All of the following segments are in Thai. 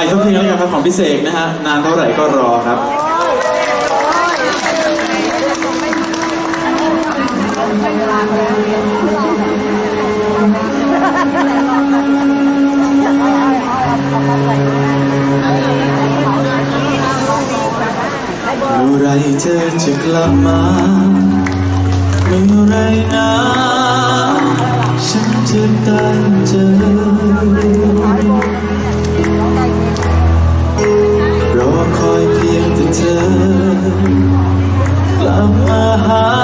อีกสัเพลงแล้วกันครับของพิเศษนะฮะนานเท่าไหร่ก็รอครับ เมื่อไรเธอจะกลับมา เมื่อไรนะ ฉันจะตั้งใจ Terutama hal.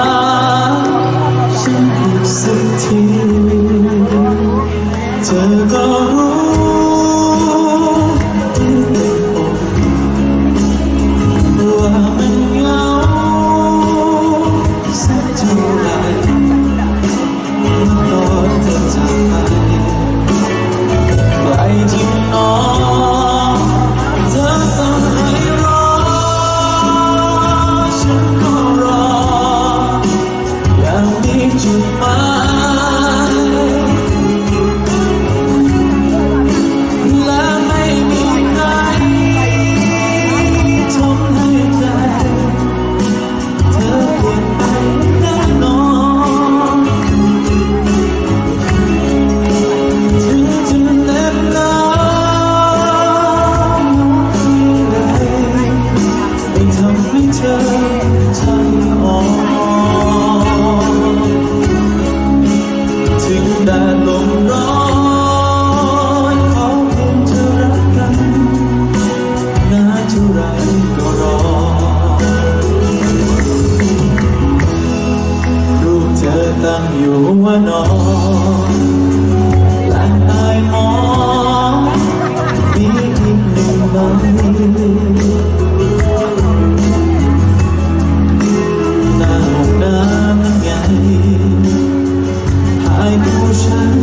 ฉัน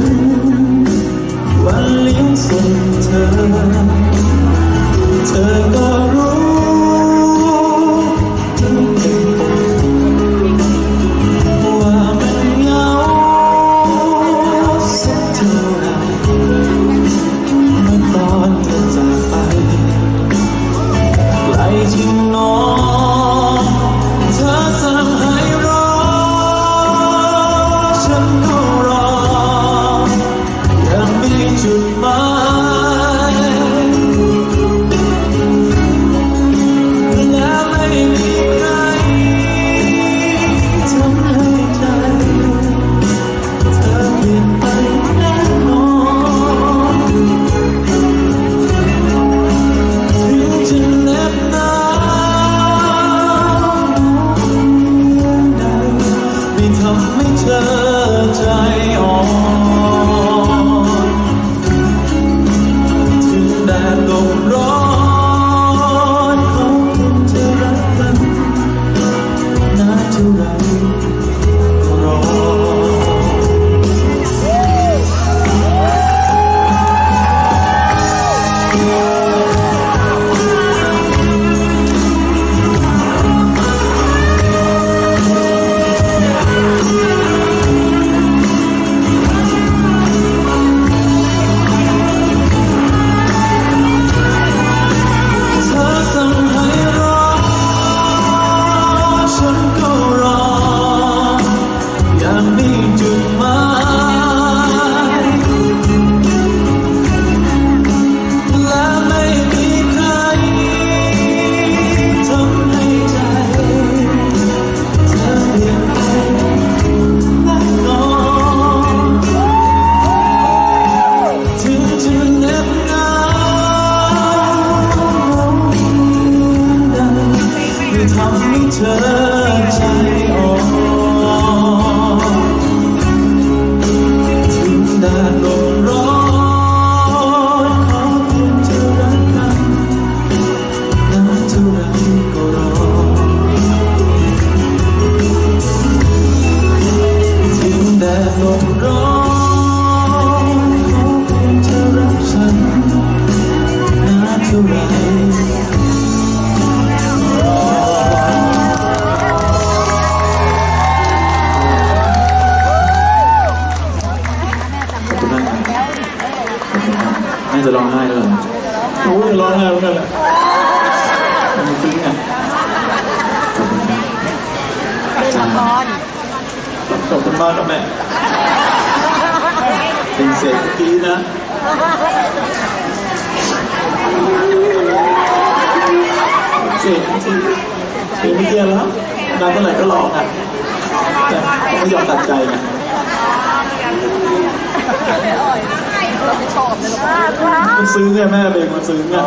วันเลี้ยงส่งเธอ เธอก็ 怎么 love. โอ้ยร้องไห้เหมือนกันแหละมันซึ้งอะขอบคุณครับเล่นละครขอบคุณมากครับแม่เป็นเศษเมื่อกี้นะเศษเมื่อกี้เศษเมื่อกี้แล้วนานเท่าไหร่ก็ร้องอะแต่เขาไม่ยอมตัดใจไง ชอบเลยมากว้า มันซึ้งไงแม่เพลงมันซึ้งอะ